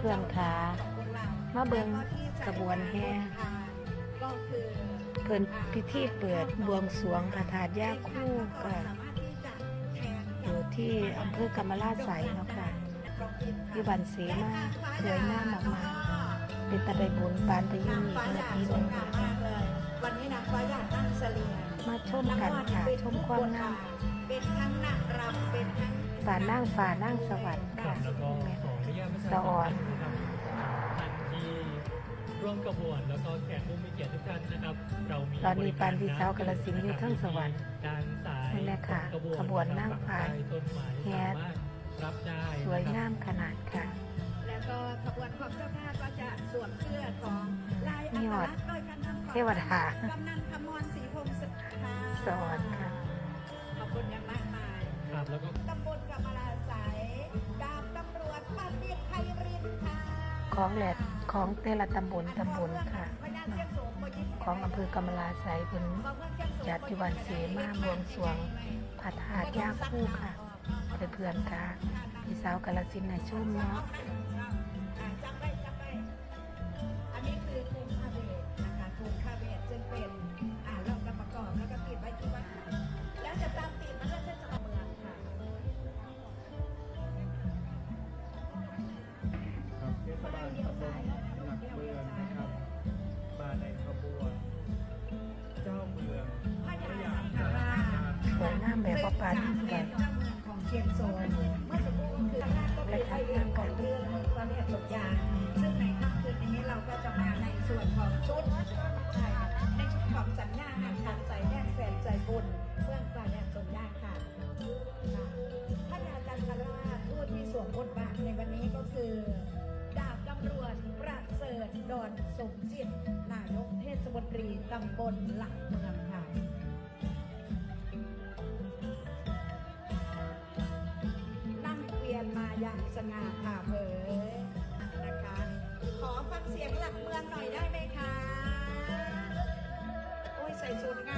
พื่อนๆค่ะมาเบิ่งกระบวนแห่ก็คือเพิ่นพิธีเปิดบวงสรวงพระธาตุย่าคู่ก็อยู่ที่อำเภอกำมะลาไสยเนาะค่ะที่บันเสมาสวยงามมากๆเป็นตะไดบุญปานตะยุนีฟ้าเมื่ออยากปีสหวยนึงงามค่ะมากเลยวันนี้นางฟ้าอยากนั่งเสลียงมาชมกันค่ะชมความงามเป็นทั้งนางรำเป็นทั้ง ฝ่านั่งฝ่านั่งสวรรค์ค่ะแล้วก็ขออนุญาตประชาสะอ่อนสัมพันธ์ท่านที่ร่วมกระบวนแล้วก็แขกผู้มีเกียรติทุกท่านนะครับ เรามีตอนนี้ปานพี่สาวกาฬสินธุ์อยู่เทิงสวรรค์ด้านซ้ายนั่นแหละค่ะขบวนขบวนนั่งฟ้าใต้ต้นไม้แฮะสามารถรับได้สวยนะครับงามขนาดค่ะ แล้วก็ขบวนของเจ้าภาพก็จะสวมเสื้อของลายอันี่ตหอลัดกษณ์โดยการทำของเทวดากำนันขมรศรีพงศ์สุดท้าสอนค่ะ ครับแล้วก็ตำบลกำมะลาสายดาบตำรวจปฏิษฐ์ไพรินทร์ค่ะของแหลกของแต่ละตำบลตำบลค่ะพญาเสียงสูงบ่ยิ้มของอำเภอกำมะลาไสยเป็นของเมืองเชียงสูงจัดที่วันเสมาบวงสรวงพระธาตุย่าคู่ค่ะเพื่อนๆค่ะพี่สาวกาลสินธุ์ให้ชมเนาะ งามแบบประปานที่ใดเจ้าเมืองของเชียงโซนเมื่อสักครู่ก็คือท่านก็เป็นไอเดียของเรื่องพระเนตรสมยาซึ่งในค่ำคืนนี้เราก็จะมาในส่วนของชุดในชุดของสัญญาหักทางใจแนบแฟนใจบุญเมืองพระเนตรสมยานค่ะพระยาจันทราชผู้ที่สวมบทบาทในวันนี้ก็คือดาบตำรวจประเสริฐดอนสมจิตนายกเทศมนตรีตำบลหลักเมือง อย่างสง่าผ่าเผยนะคะ ขอฟังเสียงหลักเมืองหน่อยได้ไหมคะ โอ้ยใส่สูตงาน